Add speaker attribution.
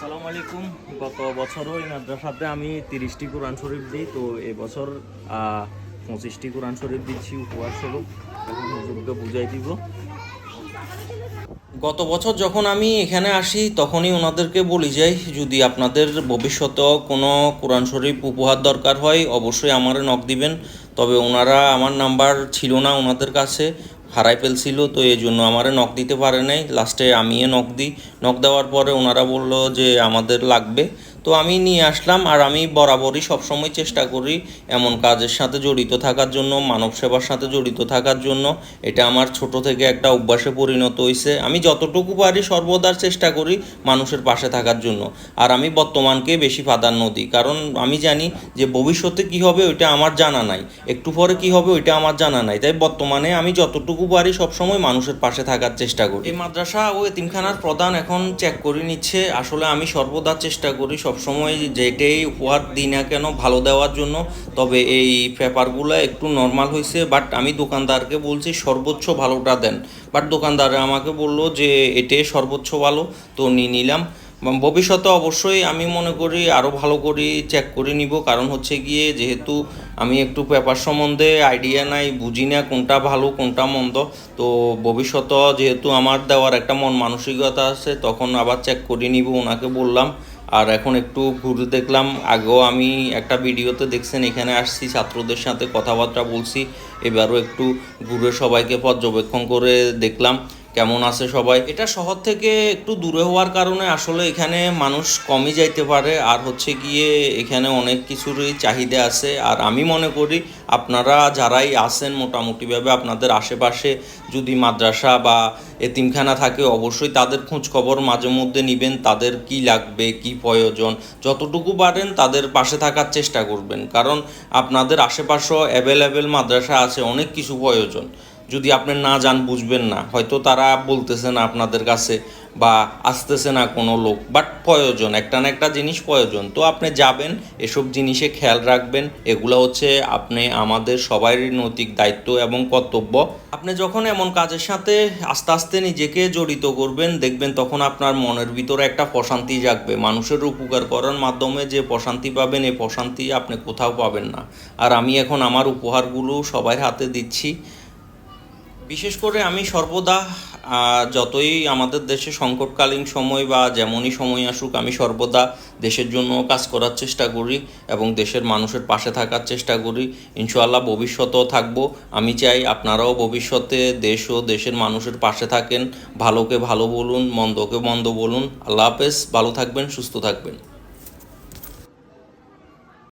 Speaker 1: আসসালামু আলাইকুম। গত বছরও এই মাদ্রাসাতে আমি তিরিশটি কোরআন শরীফ দিই, তো এবছর পঁচিশটি কোরআন শরীফ দিচ্ছি উপহার স্বরূপ এখন হুজুরকে বুঝাই দিব।
Speaker 2: গত বছর যখন আমি এখানে আসি, তখনই ওনাদেরকে বলি যাই যদি আপনাদের ভবিষ্যতে কোনো কোরআন শরীফ উপহার দরকার হয়, অবশ্যই আমারে নক দিবেন। তবে ওনারা আমার নাম্বার ছিল না ওনাদের কাছে। হারাই ফেলছিল, তো এই জন্য আমারে নখ দিতে পারে নাই। লাস্টে আমিও নখ দিই। নখ দেওয়ার পরে ওনারা বলল যে আমাদের লাগবে। তো আমি নিয়ে আসলাম আর আমি বরাবরই সবসময় চেষ্টা করি এমন কাজের সাথে জড়িত থাকার জন্য, মানব সেবার সাথে জড়িত থাকার জন্য। এটা আমার ছোট থেকে একটা অভ্যাসে পরিণত হয়েছে আমি যতটুকু পারি সর্বদার চেষ্টা করি মানুষের পাশে থাকার জন্য। আর আমি বর্তমানকে বেশি প্রাধান্য দিই। কারণ আমি জানি যে ভবিষ্যতে কি হবে ওইটা আমার জানা নাই। একটু পরে কি হবে ওইটা আমার জানা নাই। তাই বর্তমানে আমি যতটুকু পারি সবসময় মানুষের পাশে থাকার চেষ্টা করি। এই মাদ্রাসা ও এতিমখানার প্রধান এখন চেক করে নিচ্ছে। আসলে আমি সর্বদা চেষ্টা করি সবসময় যেটাই উপহার দিই না কেন ভালো দেওয়ার জন্য, তবে এই পেপারগুলো একটু নর্মাল হয়েছে বাট আমি দোকানদারকে বলছি সর্বোচ্চ ভালোটা দেন। বাট দোকানদার আমাকে বলল যে এটাই সর্বোচ্চ ভালো, তো নিয়ে নিলাম। ভবিষ্যতে অবশ্যই আমি মনে করি আরও ভালো করে চেক করে নিব, কারণ হচ্ছে গিয়ে যেহেতু আমি একটু পেপার সম্বন্ধে আইডিয়া নাই, বুঝি না কোনটা ভালো, কোনটা মন্দ। তো ভবিষ্যতে যেহেতু আমার দেওয়ার একটা মন মানসিকতা আছে, তখন আবার চেক করে নিব, ওনাকে বললাম। আর এখন একটু ঘুরে দেখলাম। আগেও আমি একটা ভিডিওতে দেখছেন, এখানে আসছি, ছাত্রদের সাথে কথাবার্তা বলছি। এবারও একটু ঘুরে সবাইকে পর্যবেক্ষণ করে দেখলাম। কেমন আছে সবাই? এটা শহর থেকে একটু দূরে হওয়ার কারণে আসলে এখানে মানুষ কমই যাইতে পারে। আর হচ্ছে গিয়ে এখানে অনেক কিছুরই চাহিদা আছে। আর আমি মনে করি আপনারা যারাই আছেন মোটামুটিভাবে আপনাদের আশেপাশে যদি মাদ্রাসা বা এতিমখানা থাকে অবশ্যই তাদের খোঁজ খবর মাঝে মধ্যে নেবেন। তাদের কি লাগবে, কি প্রয়োজন, যতটুকু পারেন তাদের পাশে থাকার চেষ্টা করবেন। কারণ আপনাদের আশেপাশেও অ্যাভেলেবেল মাদ্রাসা আছে, অনেক কিছু প্রয়োজন। যদি আপনি না যান, বুঝবেন না। হয়তো তারা বলতেছে না আপনাদের কাছে বা আসতেছে না কোনো লোক বাট প্রয়োজন, একটা না একটা জিনিস প্রয়োজন। তো আপনি যাবেন, এসব জিনিসে খেয়াল রাখবেন, এগুলো হচ্ছে আপনি আমাদের সবারই নৈতিক দায়িত্ব এবং কর্তব্য। আপনি যখন এমন কাজের সাথে আস্তে আস্তে নিজেকে জড়িত করবেন, দেখবেন তখন আপনার মনের ভিতরে একটা প্রশান্তি জাগবে। মানুষের উপকার করার মাধ্যমে যে প্রশান্তি পাবেন এই প্রশান্তি আপনি কোথাও পাবেন না। আর আমি এখন আমার উপহারগুলো সবার হাতে দিচ্ছি। বিশেষ করে আমি সর্বদা যতই আমাদের দেশে সংকটকালীন সময় বা যেমনই সময় আসুক, আমি সর্বদা দেশের জন্য কাজ করার চেষ্টা করি এবং দেশের মানুষের পাশে থাকার চেষ্টা করি। ইনশাআল্লাহ ভবিষ্যতেও থাকব। আমি চাই আপনারাও ভবিষ্যতে দেশ ও দেশের মানুষের পাশে থাকেন। ভালোকে ভালো বলুন, মন্দকে মন্দ বলুন। আল্লাহ হাফেজ। ভালো থাকবেন, সুস্থ থাকবেন।